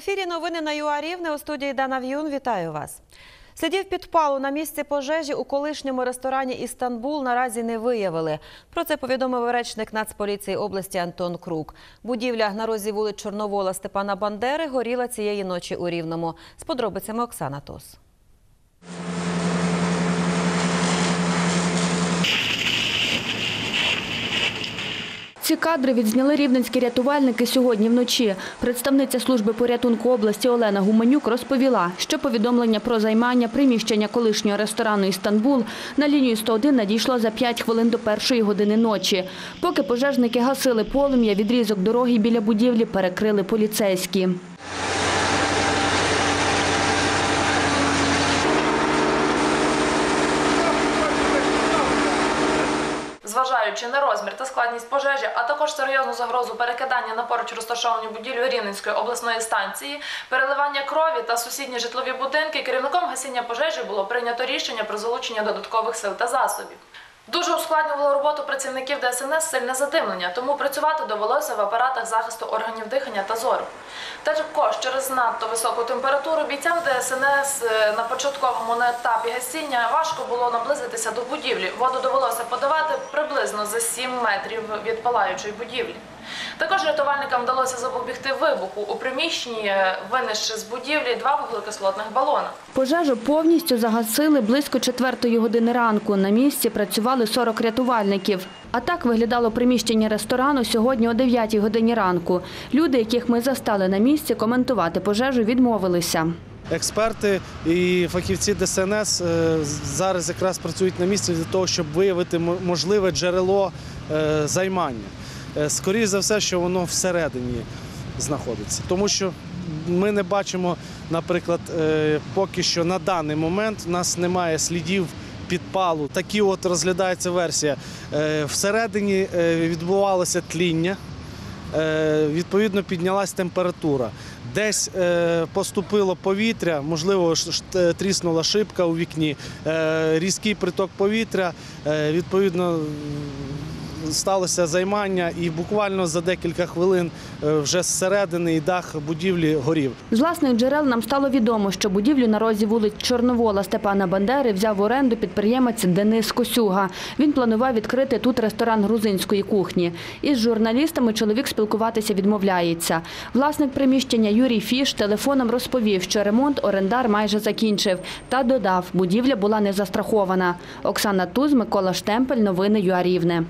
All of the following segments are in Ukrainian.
Ефірі новини на ЮА Рівне у студії Дана В'юн. Вітаю вас. Слідів підпалу на місці пожежі у колишньому ресторані Істанбул наразі не виявили. Про це повідомив речник Нацполіції області Антон Крук. Будівля на розі вулиць Чорновола Степана Бандери горіла цієї ночі у Рівному. З подробицями Оксана Тос. Ці кадри відзняли рівненські рятувальники сьогодні вночі. Представниця служби порятунку області Олена Гуменюк розповіла, що повідомлення про займання приміщення колишнього ресторану «Істанбул» на лінію 101 надійшло за 5 хвилин до першої години ночі. Поки пожежники гасили полум'я, відрізок дороги біля будівлі перекрили поліцейські. Зважаючи на розмір та складність пожежі, а також серйозну загрозу перекидання на поруч розташовані будівлю Рівненської обласної станції, переливання крові та сусідні житлові будинки, керівником гасіння пожежі було прийнято рішення про залучення додаткових сил та засобів. Дуже ускладнювало роботу працівників ДСНС сильне задимлення, тому працювати довелося в апаратах захисту органів дихання та зору. Також через надто високу температуру бійцям ДСНС е, на початковому на етапі гасіння важко було наблизитися до будівлі. Воду довелося подавати приблизно за 7 метрів від палаючої будівлі. Також рятувальникам вдалося запобігти вибуху у приміщенні, е, з будівлі два вуглекислотних балона. Пожежу повністю загасили близько четвертої години ранку. На місці працювали 40 рятувальників. А так виглядало приміщення ресторану сьогодні о 9 годині ранку. Люди, яких ми застали на місці, коментувати пожежу відмовилися. Експерти і фахівці ДСНС е, зараз якраз працюють на місці для того, щоб виявити можливе джерело е, займання. Е, Скоріше за все, що воно всередині знаходиться. Тому що ми не бачимо, наприклад, поки що на даний момент у нас немає слідів підпалу. Такі от розглядається версія. Е, Всередині е, відбувалося тління. Е, відповідно піднялась температура. Десь поступило повітря, можливо, тріснула шибка у вікні, різкий приток повітря, відповідно. Сталося займання, і буквально за декілька хвилин е, вже зсередини дах будівлі горів. З власних джерел нам стало відомо, що будівлю на розі вулиць Чорновола Степана Бандери взяв в оренду підприємець Денис Косюга. Він планував відкрити тут ресторан грузинської кухні. Із журналістами чоловік спілкуватися відмовляється. Власник приміщення Юрій Фіш телефоном розповів, що ремонт орендар майже закінчив. Та додав, будівля була не застрахована. Оксана Туз, Микола Штемпель. Новини ЮАРівне.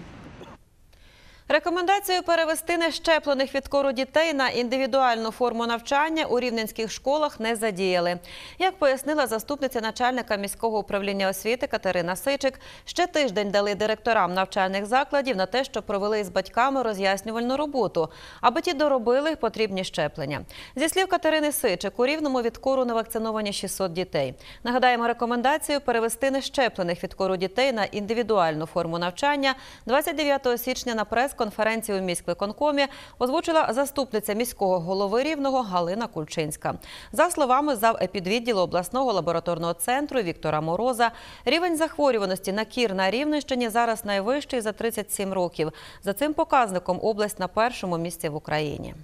Рекомендацію перевести нещеплених від кору дітей на індивідуальну форму навчання у рівненських школах не задіяли. Як пояснила заступниця начальника міського управління освіти Катерина Сичик, ще тиждень дали директорам навчальних закладів на те, щоб провели з батьками роз'яснювальну роботу, аби ті доробили потрібні щеплення. Зі слів Катерини Сичик, у рівному від кору не вакциновані 600 дітей. Нагадаємо рекомендацію перевести нещеплених від кору дітей на індивідуальну форму навчання 29 січня на прес-конференції у міськвиконкомі озвучила заступниця міського голови Рівного Галина Кульчинська. За словами завепідвідділу обласного лабораторного центру Віктора Мороза, рівень захворюваності на кір на Рівненщині зараз найвищий за 37 років. За цим показником область на першому місці в Україні.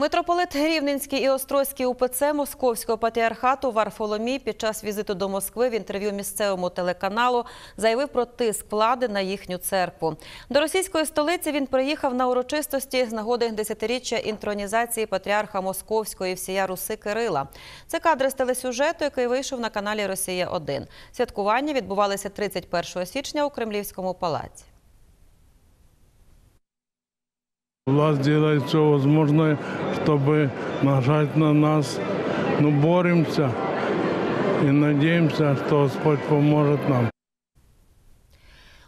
Митрополит Рівненський і Острозький УПЦ Московського патріархату Варфоломій під час візиту до Москви в інтерв'ю місцевому телеканалу заявив про тиск влади на їхню церкву. До російської столиці він приїхав на урочистості з нагоди десятиріччя інтронізації патріарха Московської всія Руси Кирила. Це кадри з телесюжету, який вийшов на каналі Росія 1 Святкування відбувалися 31 січня у Кремлівському палаці. Власть делает все возможное, чтобы нажать на нас. Ну, боремся и надеемся, что Господь поможет нам.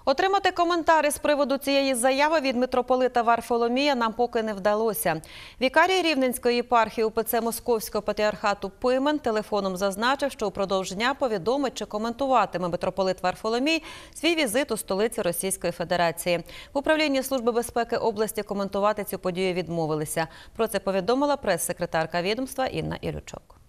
Отримати коментари з приводу цієї заяви від митрополита Варфоломія нам поки не вдалося. Вікарій Рівненської єпархії УПЦ Московського патріархату Пимен телефоном зазначив, що упродовж дня повідомить, чи коментуватиме митрополит Варфоломій свій візит у столиці Російської Федерації. В управлінні Служби безпеки області коментувати цю подію відмовилися. Про це повідомила прес-секретарка відомства Інна Ілючок.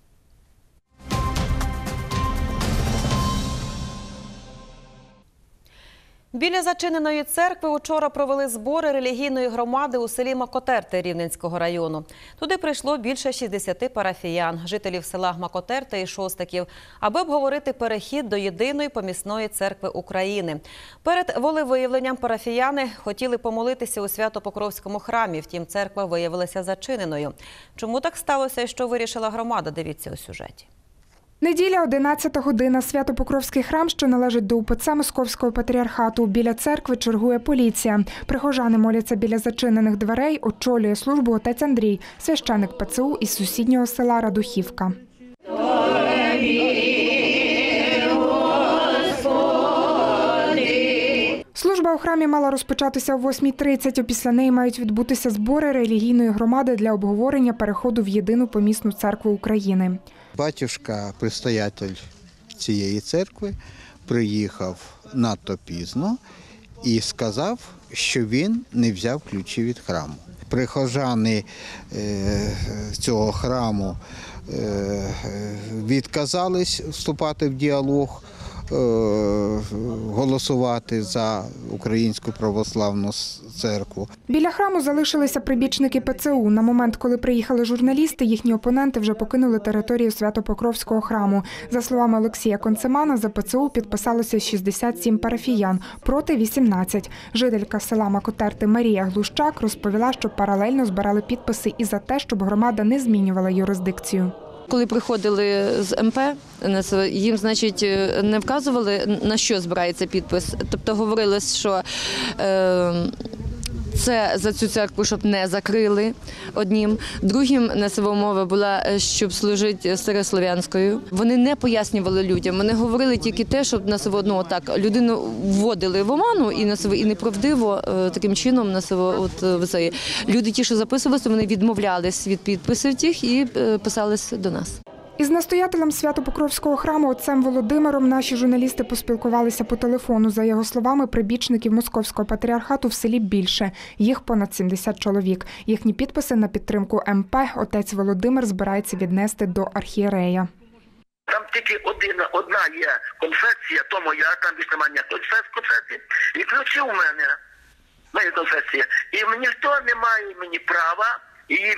Біля зачиненої церкви учора провели збори релігійної громади у селі Макотерти Рівненського району. Туди прийшло більше 60 парафіян, жителів села Макотерти і Шостаків, аби обговорити перехід до єдиної помісної церкви України. Перед волевиявленням парафіяни хотіли помолитися у Свято-Покровському храмі, втім церква виявилася зачиненою. Чому так сталося і що вирішила громада? Дивіться у сюжеті. Неділя, 11 година. Свято-Покровський храм, що належить до УПЦ Московського патріархату. Біля церкви чергує поліція. Прихожани моляться біля зачинених дверей. Очолює службу отець Андрій, священик ПЦУ із сусіднього села Радухівка. Служба у храмі мала розпочатися о 8.30. Після неї мають відбутися збори релігійної громади для обговорення переходу в єдину помісну церкву України. Батюшка, предстоятель цієї церкви, приїхав надто пізно і сказав, що він не взяв ключі від храму. Прихожани е, цього храму е, відказались вступати в діалог, е, голосувати за українську православну церкву. Біля храму залишилися прибічники ПЦУ. На момент, коли приїхали журналісти, їхні опоненти вже покинули територію Свято-Покровського храму. За словами Олексія Концемана, за ПЦУ підписалося 67 парафіян, проти 18. Жителька села Макотерти Марія Глущак розповіла, що паралельно збирали підписи і за те, щоб громада не змінювала юрисдикцію. Коли приходили з МП, їм, значить, не вказували, на що збирається підпис. Тобто говорили, що е, це за цю церкву, щоб не закрили однім. Другим несова умова була, е, щоб служити старослов'янською. Вони не пояснювали людям. Вони говорили тільки те, щоб нас одно так людину вводили в оману і нас і неправдиво е, таким чином нас от е, люди, ті, що записувалися, вони відмовлялись від підписів тих і писались до нас. Із настоятелем Свято-Покровського храму отцем Володимиром наші журналісти поспілкувалися по телефону. За його словами, прибічників московського патріархату в селі більше. Їх понад 70 чоловік. Їхні підписи на підтримку МП отець Володимир збирається віднести до архієрея. Там тільки один, одна є конфесія, то моя, там більше немає конфесії. І ключі у мене, моя конфесія. І ніхто не має мені права її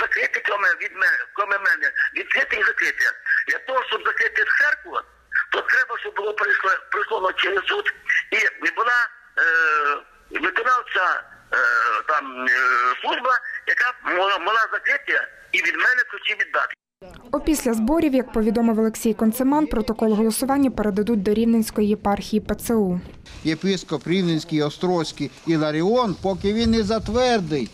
закрити кроме від мене, кроме мене, відкрити і закрити. Для того, щоб закрити церкву, то треба, щоб було прийшло, прислано через суд і і була е, виконавця е, там е, служба, яка могла, могла закрити і від мене ключі віддати. Опісля зборів, як повідомив Олексій Концеман, протокол голосування передадуть до Рівненської єпархії ПЦУ. Єпископ Рівненський, Острозький і Ларіон, поки він не затвердить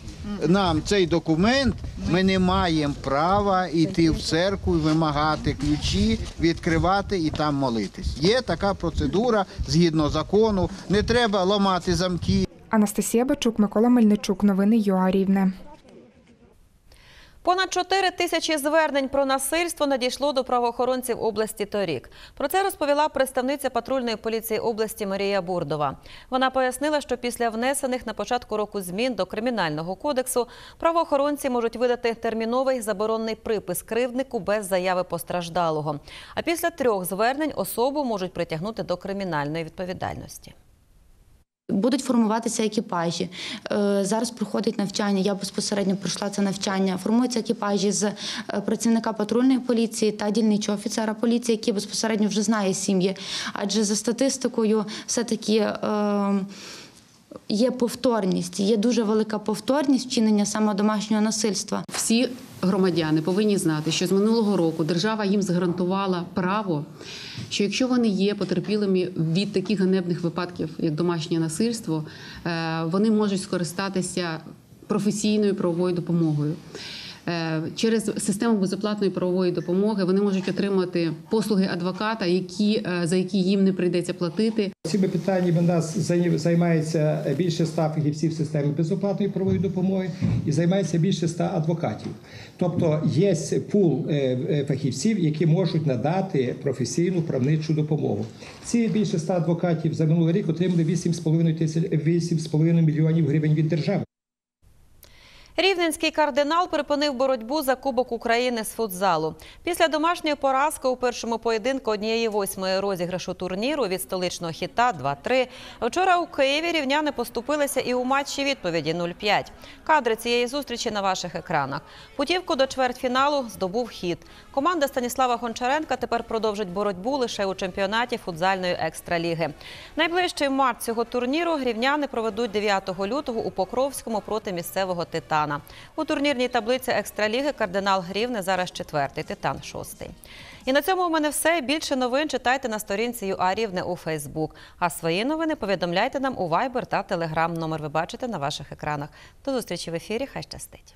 нам цей документ, ми не маємо права йти в церкву вимагати ключі, відкривати і там молитись. Є така процедура згідно закону. Не треба ламати замки. Анастасія Бачук, Микола Мельничук. Новини ЮА Рівне. Понад 4 тисячі звернень про насильство надійшло до правоохоронців області торік. Про це розповіла представниця патрульної поліції області Марія Бурдова. Вона пояснила, що після внесених на початку року змін до кримінального кодексу правоохоронці можуть видати терміновий заборонний припис кривднику без заяви постраждалого. А після трьох звернень особу можуть притягнути до кримінальної відповідальності. Будуть формуватися екіпажі. Е, Зараз проходить навчання. Я безпосередньо пройшла це навчання. Формуються екіпажі з е, працівника патрульної поліції та дільничого офіцера поліції, який безпосередньо вже знає сім'ї. Адже за статистикою, все таки. Е, Є повторність, є дуже велика повторність вчинення саме домашнього насильства. Всі громадяни повинні знати, що з минулого року держава їм згарантувала право, що якщо вони є потерпілими від таких ганебних випадків, як домашнє насильство, е, вони можуть скористатися професійною правовою допомогою. Е, Через систему безоплатної правової допомоги вони можуть отримати послуги адвоката, які е, за які їм не прийдеться платити. Цими питаннями нас займається більше ста фахівців в системі безоплатної правової допомоги і займається більше ста адвокатів. Тобто є пул е, фахівців, які можуть надати професійну правничу допомогу. Ці більше ста адвокатів за минулий рік отримали 8,5 тисяч 8,5 мільйонів гривень від держави. Рівненський кардинал припинив боротьбу за Кубок України з футзалу. Після домашньої поразки у першому поєдинку однієї восьмої розіграшу турніру від столичного хіта 2-3. Вчора у Києві рівняни поступилися і у матчі відповіді 0-5. Кадри цієї зустрічі на ваших екранах. Путівку до чвертьфіналу здобув хід. Команда Станіслава Гончаренка тепер продовжить боротьбу лише у чемпіонаті футзальної екстраліги. Найближчий матч цього турніру рівняни проведуть 9 лютого у Покровському проти місцевого Титана. У турнірній таблиці екстраліги кардинал Грівне зараз четвертий, Титан шостий. І на цьому у мене все. Більше новин читайте на сторінці ЮА Рівне у Фейсбук. А свої новини повідомляйте нам у Viber та Telegram. Номер ви бачите на ваших екранах. До зустрічі в ефірі. Хай щастить.